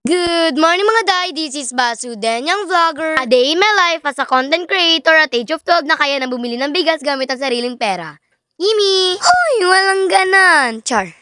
Good morning mga day, this is Basu Danyang Vlogger. A day in my life as a content creator at age of 12 na kaya na bumili ng bigas gamit ang sariling pera. Yimi! Hoy, walang ganan! Char.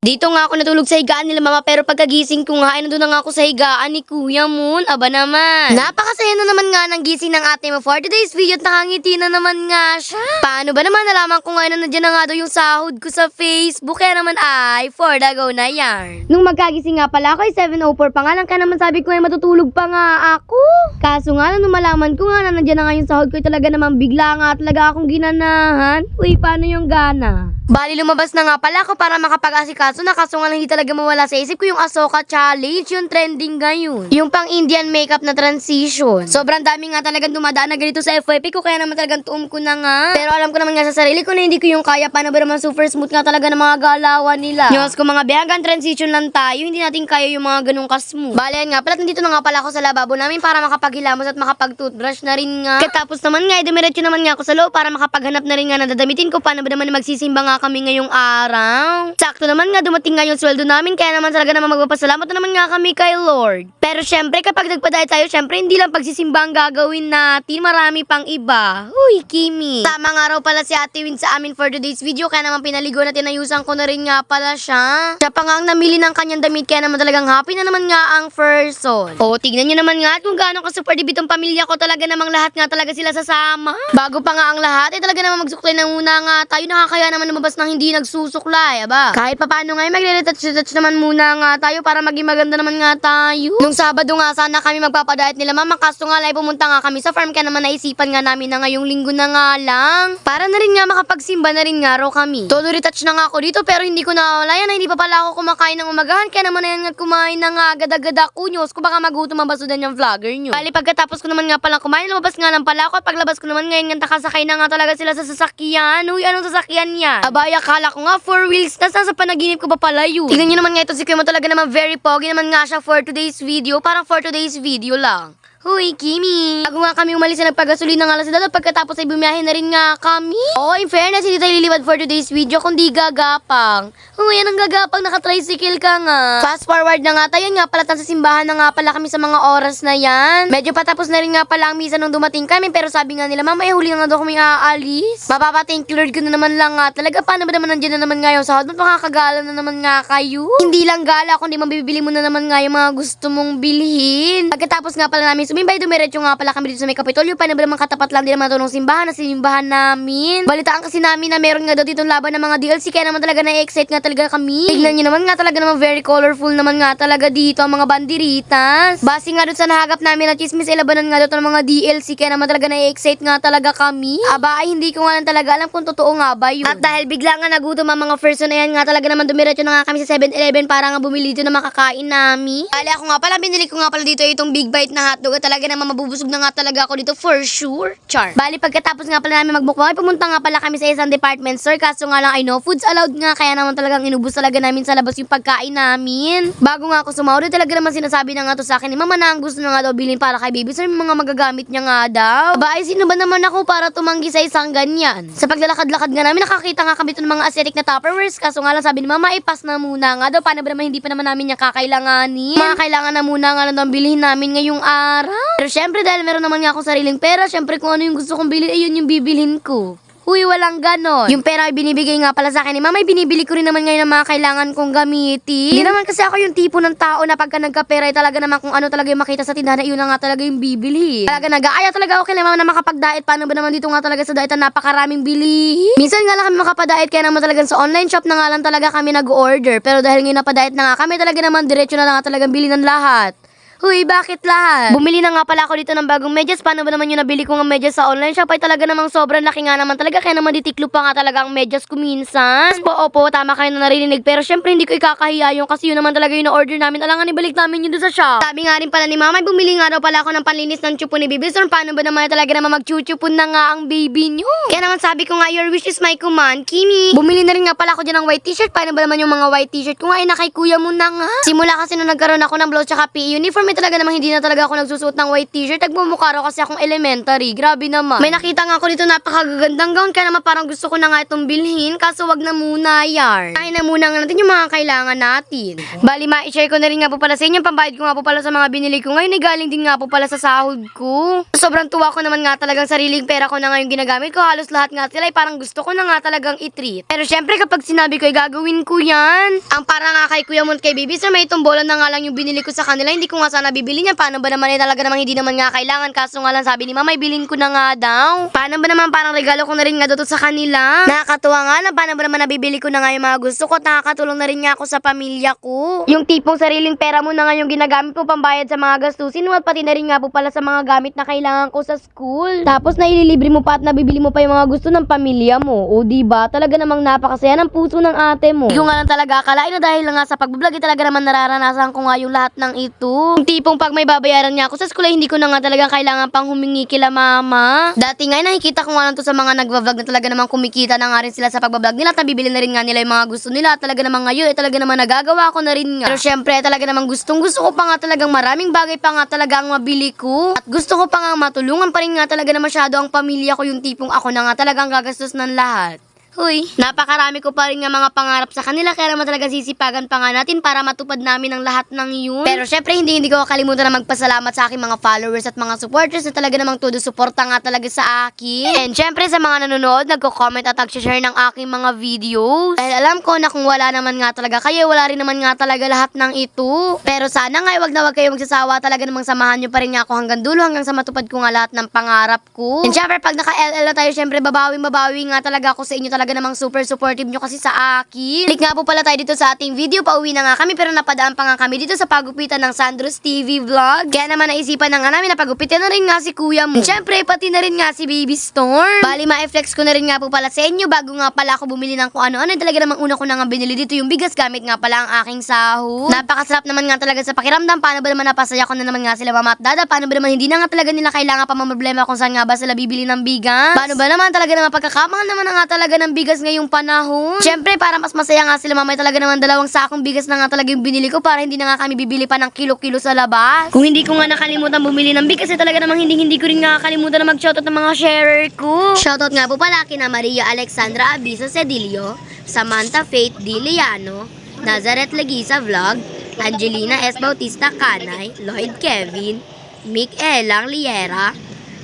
Dito nga ako natulog sa higaan nila mama pero pagkagising ko nga ay nandun na nga ako sa higaan ni Kuya Moon. Aba naman. Napakasaya na naman nga ng gising ng ate mo for today's video at nakangiti na naman nga siya. Paano ba naman nalaman ko ngayon na nandiyan na nga daw yung sahod ko sa Facebook kaya naman ay for the go na yan. Nung magkagising nga pala ako ay 7.04 pa nga lang kaya naman sabi ko ay matutulog pa nga ako. Kaso nga nung malaman ko nga na nandiyan na nga yung sahod ko ay talaga namang bigla nga talaga akong ginanahan. Uy, paano yung gana? Bali, lumabas na nga pala ako para makapag-asikaso kaso nga lang hindi talaga mawala sa isip ko yung Asoka Challenge, yung trending ngayon. Yung pang Indian makeup na transition. Sobrang dami nga talagang dumadaan na ganito sa FYP ko kaya naman talagang tuom ko na nga. Pero alam ko naman nga sa sarili ko na hindi ko yung kaya paano ba naman super smooth nga talaga ng mga galawan nila. Diyos ko mga behagan transition lang tayo, hindi natin kaya yung mga ganong kasmooth. Yan nga pala, nandito na nga pala ako sa lababo namin para makapaghilamos at makapag-toothbrush na rin nga. Katapos naman nga, dumiretso naman nga ako sa loob para makapaghanap na rin nga na dadamitin ko paano ba naman magsisimba nga kami ngayong araw. Sakto naman nga, dumating nga yung sweldo namin, kaya naman talaga naman magpapasalamat na naman nga kami kay Lord. Pero syempre, kapag nagpadayat tayo, syempre hindi lang pagsisimba ang gagawin natin, marami pang iba. Uy, Kimi. Tama nga raw pala si Ate Win sa amin for today's video, kaya naman pinaligo na tinayusan ko na rin nga pala siya. Siya pa nga ang namili ng kanyang damit, kaya naman talagang happy na naman nga ang person. O, tignan nyo naman nga kung gaano ka super debit ang pamilya ko, talaga namang lahat nga talaga sila sasama. Bago pa nga ang lahat, eh talaga namang magsuklay na muna nga tayo, nakakaya naman lumabas ng hindi nagsusuklay, aba. Kahit pa paano nga, magre-retouch-retouch naman muna nga tayo para maging maganda naman nga tayo. Nung Sabado nga sana kami magpapadayat nila mama, kaso nga lang pumunta nga kami sa farm kaya naman naisipan nga namin na ngayong linggo na nga lang. Para na rin nga makapagsimba na rin nga raw kami. Todo retouch na nga ako dito pero hindi ko nawala yan, hindi pa pala ako kumakain ng umagahan kaya naman na yan nga kumain na nga agad-agad ako nyos ko baka magutom ang basudan yung vlogger nyo. Bali pagkatapos ko naman nga pala kumain, lumabas nga lang pala ako at paglabas ko naman ngayon nga nakasakay na nga talaga sila sa sasakyan. Uy, anong sasakyan yan? Abay, akala ko nga four wheels na sa panaginip ko pa pala yun. Tingnan nyo naman nga ito si Kuya mo talaga naman very pogi naman nga siya for today's video. Parang for today's video lang. Huy, Kimi! Bago nga kami umalis na nagpagasolina nga lang sa pagkatapos ay bumiyahe na rin nga kami. Oh, in fairness, hindi tayo lilipad for today's video kundi gagapang. Huy, anong gagapang? Naka-tricycle ka nga. Fast forward na nga tayo nga pala sa simbahan na nga pala kami sa mga oras na yan. Medyo patapos na rin nga pala ang misa nung dumating kami pero sabi nga nila, Mama, eh, huli na nga daw kami aalis. Mapapa-thank ko na naman lang nga. Talaga, paano ba naman nandiyan na naman nga yung sahod? Ba't makakagala na naman nga kayo? Hindi lang gala, kundi mabibili mo na naman nga yung mga gusto mong bilhin. Pagkatapos nga pala namin sumimbay, dumiretso nga pala kami dito sa may kapitolyo. Ba naman katapat lang din naman ito ng simbahan na simbahan namin. Balitaan kasi namin na meron nga daw dito laban ng mga DLC kaya naman talaga na-excite nga talaga kami. Tignan nyo naman nga talaga naman very colorful naman nga talaga dito ang mga banderitas. Base nga doon sa nahagap namin na chismis, ilabanan nga ito ng mga DLC kaya naman talaga na-excite nga talaga kami. Aba ay hindi ko nga lang talaga alam kung totoo nga ba yun. At dahil bigla nga nagutom ang mga person na yan nga talaga naman dumiretso na nga kami sa 7-Eleven para nga bumili dito na makakain namin. Bali ako nga pala, binili ko nga pala dito itong big bite na hotdog talaga naman mabubusog na nga talaga ako dito for sure. Char. Bali pagkatapos nga pala namin magbukbang, ay pumunta nga pala kami sa isang department store kaso nga lang ay no foods allowed nga kaya naman talagang inubos talaga namin sa labas yung pagkain namin. Bago nga ako ay talaga naman sinasabi na nga to sa akin ni mama na ang gusto na nga daw bilhin para kay baby. So yung mga magagamit niya nga daw. Aba ay sino ba naman ako para tumanggi sa isang ganyan? Sa paglalakad-lakad nga namin, nakakita nga kami ito ng mga aesthetic na tupperwares. Kaso nga lang sabi ni mama, ipas na muna nga daw. Paano ba naman hindi pa naman namin yung kakailanganin? Mga kailangan na muna nga lang bilhin namin ngayong araw. Pero syempre dahil meron naman nga akong sariling pera, syempre kung ano yung gusto kong bilhin, ayun yung bibilhin ko. Uy, walang ganon. Yung pera ay binibigay nga pala sa akin ni mama, ay binibili ko rin naman ngayon ng mga kailangan kong gamitin. Hindi naman kasi ako yung tipo ng tao na pagka nagkapera ay talaga naman kung ano talaga yung makita sa tindahan, yun na nga talaga yung bibili. Talaga nag-aaya talaga ako kay mama na makapag-diet. Paano ba naman dito nga talaga sa diet na napakaraming bilihin? Minsan nga lang kami makapag-diet kaya naman talagang sa online shop na nga lang talaga kami nag-order. Pero dahil ngayon napadiet na nga kami, talaga naman diretso na lang nga talagang bili ng lahat. Huy, bakit lahat? Bumili na nga pala ako dito ng bagong medyas. Paano ba naman yung nabili ko ng medyas sa online shop? Ay talaga namang sobrang laki nga naman talaga. Kaya naman ditiklo pa nga talaga ang medyas ko minsan. Po, opo, tama kayo na narinig. Pero syempre hindi ko ikakahiya yung kasi yun naman talaga yung na-order namin. Alangan ibalik namin yun doon sa shop. Sabi nga rin pala ni mama, bumili nga daw pala ako ng panlinis ng chupo ni baby. So paano ba naman talaga naman magchuchupon na nga ang baby nyo? Kaya naman sabi ko nga, your wish is my command, Kimi. Bumili na rin nga pala ako dyan ng white t-shirt. Paano ba naman yung mga white t-shirt ko nga? Ay na kay kuya mo na nga. Simula kasi nung nagkaroon ako ng blouse tsaka PE uniform, kami talaga namang hindi na talaga ako nagsusuot ng white t-shirt. Nagmumukha raw kasi akong elementary. Grabe naman. May nakita nga ako dito napakagagandang gown. Kaya naman parang gusto ko na nga itong bilhin. Kaso wag na muna, yarn. Kain na muna nga natin yung mga kailangan natin. Bali, ma-share ko na rin nga po pala sa inyo. Pambayad ko nga po pala sa mga binili ko ngayon. Ay galing din nga po pala sa sahod ko. Sobrang tuwa ko naman nga talagang sariling pera ko na nga yung ginagamit ko. Halos lahat nga sila ay parang gusto ko na nga talagang i-treat. Pero syempre kapag sinabi ko ay gagawin ko yan. Ang para nga kay Kuya Mont kay Baby Sir, may tumbolan na nga lang yung binili ko sa kanila. Hindi ko nga sana bibili niya. Paano ba naman eh talaga namang hindi naman nga kailangan. Kaso nga lang sabi ni Mama, ay bilhin ko na nga daw. Paano ba naman parang regalo ko na rin nga to sa kanila? Nakakatuwa nga lang. Paano ba naman nabibili ko na nga yung mga gusto ko? At nakakatulong na rin nga ako sa pamilya ko. Yung tipong sariling pera mo na nga yung ginagamit ko pambayad sa mga gastusin mo at pati na rin nga po pala sa mga gamit na kailangan ko sa school. Tapos naililibre mo pa at nabibili mo pa yung mga gusto ng pamilya mo. O di ba? Talaga namang napakasaya ng puso ng ate mo. Hindi nga lang talaga akalain na dahil lang nga sa pagbablog, eh, talaga naman nararanasan ko nga yung lahat ng ito. Yung tipong pag may babayaran niya ako sa school, ay hindi ko na nga talaga kailangan pang humingi kila mama. Dati nga, eh, nakikita ko nga lang to sa mga nagbablog na talaga namang kumikita na nga rin sila sa pagbablog nila at nabibili na rin nga nila yung mga gusto nila. Talaga namang ngayon, eh, talaga namang nagagawa ko na rin nga. Pero syempre, talaga namang gustong gusto ko pa nga talagang maraming bagay pa nga talaga ang mabili ko. At gusto ko pa nga matulungan pa rin nga talaga na masyado ang pamilya ko yung tipong ako na nga talagang gagastos ng lahat. Huy, napakarami ko pa rin nga mga pangarap sa kanila kaya naman talaga sisipagan pa nga natin para matupad namin ang lahat ng yun. Pero syempre hindi hindi ko kakalimutan na magpasalamat sa aking mga followers at mga supporters na talaga namang todo suporta nga talaga sa akin. And syempre sa mga nanonood, nagko-comment at nag-share ng aking mga videos. Dahil alam ko na kung wala naman nga talaga kayo, wala rin naman nga talaga lahat ng ito. Pero sana nga wag na wag kayo magsasawa talaga namang samahan nyo pa rin nga ako hanggang dulo hanggang sa matupad ko nga lahat ng pangarap ko. And syempre pag naka-LL na tayo, syempre babawi babawi nga talaga ako sa inyo talaga namang super supportive nyo kasi sa akin. Balik nga po pala tayo dito sa ating video. Pauwi na nga kami pero napadaan pa nga kami dito sa pagupitan ng Sandros TV Vlog. Kaya naman naisipan na nga namin na pagupitan na rin nga si kuya mo. Siyempre, pati na rin nga si Baby Storm. Bali, ma-flex ko na rin nga po pala sa inyo bago nga pala ako bumili ng kung ano-ano. Talaga namang una ko na nga binili dito yung bigas gamit nga pala ang aking sahod. Napakasarap naman nga talaga sa pakiramdam. Paano ba naman napasaya ko na naman nga sila mama at dada? Paano ba naman hindi na nga talaga nila kailangan pa mamroblema kung saan nga ba sila bibili ng bigas? Paano ba naman talaga naman pagkakamahal naman na nga talaga ng bigas ngayong panahon? Siyempre, para mas masaya nga sila mamay talaga naman dalawang sakong bigas na nga talaga yung binili ko para hindi na nga kami bibili pa ng kilo-kilo sa labas. Kung hindi ko nga nakalimutan bumili ng bigas, eh, talaga namang hindi hindi ko rin nga nakakalimutan na mag-shoutout ng mga sharer ko. Shoutout nga po pala kina Maria Alexandra Abisa Cedillo, Samantha Faith Diliano, Nazareth Legisa Vlog, Angelina S. Bautista Canay, Lloyd Kevin, Mick Elang Liera,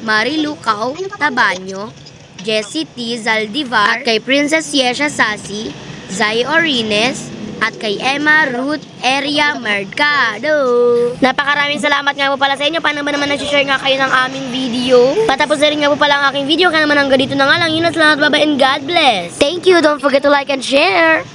Mari Lucao Tabanyo, Jessie T. Zaldivar, at kay Princess Yesha Sasi, Zay Orines, at kay Emma Ruth Eria Mercado. Napakaraming salamat nga po pala sa inyo. Paano ba naman nag-share nga kayo ng aming video? Patapos na rin nga po pala ang aking video. Kaya naman hanggang dito na nga lang. Yun at salamat, bye-bye, and God bless. Thank you. Don't forget to like and share.